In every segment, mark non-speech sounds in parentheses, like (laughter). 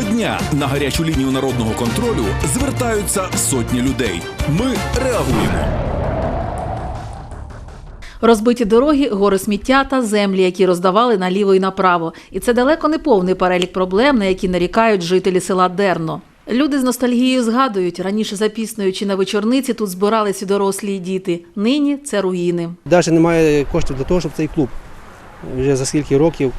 Щодня на гарячу лінію народного контролю звертаються сотні людей. Ми реагуємо. Розбиті дороги, гори сміття та землі, які роздавали наліво і направо. І це далеко не повний перелік проблем, на які нарікають жителі села Дерно. Люди з ностальгією згадують, раніше за піснею чи на вечорниці тут збиралися дорослі і діти. Нині це руїни. Навіть немає коштів для того, щоб цей клуб вже за скільки років,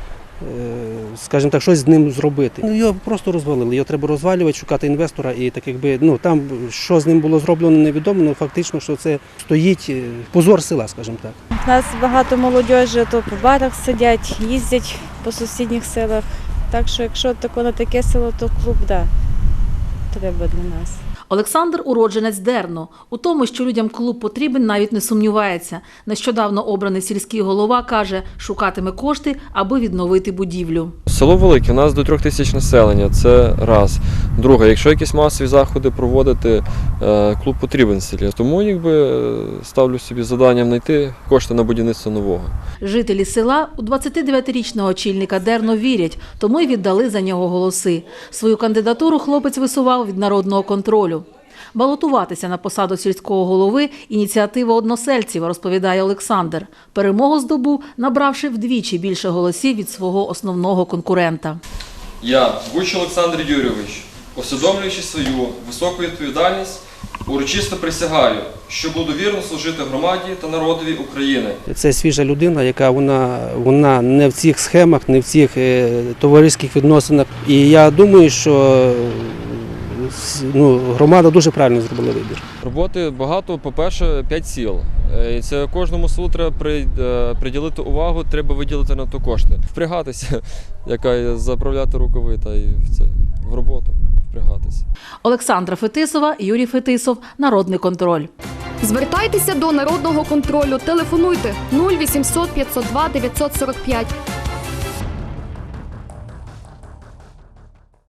скажімо так, щось з ним зробити. Ну, його просто розвалили. Його треба розвалювати, шукати інвестора. І так якби ну там що з ним було зроблено, невідомо. Ну фактично, що це стоїть е, позор села, скажімо так. У нас багато молодіжі, то по барах сидять, їздять по сусідніх селах. Так що, якщо тако на таке село, то клуб да, треба для нас. Олександр уродженець Дерно. У тому, що людям клуб потрібен, навіть не сумнівається. Нещодавно обраний сільський голова каже, шукатиме кошти, аби відновити будівлю. Село велике, у нас до трьох тисяч населення. Це раз. Друге, якщо якісь масові заходи проводити, е, клуб потрібен селі. Тому якби е, ставлю собі завданням знайти кошти на будівництво нового. Жителі села у 29-річного очільника Дерно вірять, тому й віддали за нього голоси. Свою кандидатуру хлопець висував від народного контролю. Балотуватися на посаду сільського голови ініціатива односельців, розповідає Олександр. Перемогу здобув, набравши вдвічі більше голосів від свого основного конкурента. Я, Гуч Олександр Юрійович, усвідомлюючи свою високу відповідальність, урочисто присягаю, що буду вірно служити громаді та народові України. Це свіжа людина, яка вона, вона не в цих схемах, не в цих е, товариських відносинах. І я думаю, що ну, громада дуже правильно зробила вибір. Роботи багато, по-перше, 5 сіл. Е, І це кожному селу треба е, приділити увагу, треба виділити на то кошти. Впрягатися, (laughs) яка заправляти рукави та і в, це, в роботу впрягатися. Олександра Фетисова, Юрій Фетисов, Народний контроль. Звертайтеся до народного контролю. Телефонуйте 0800 502 945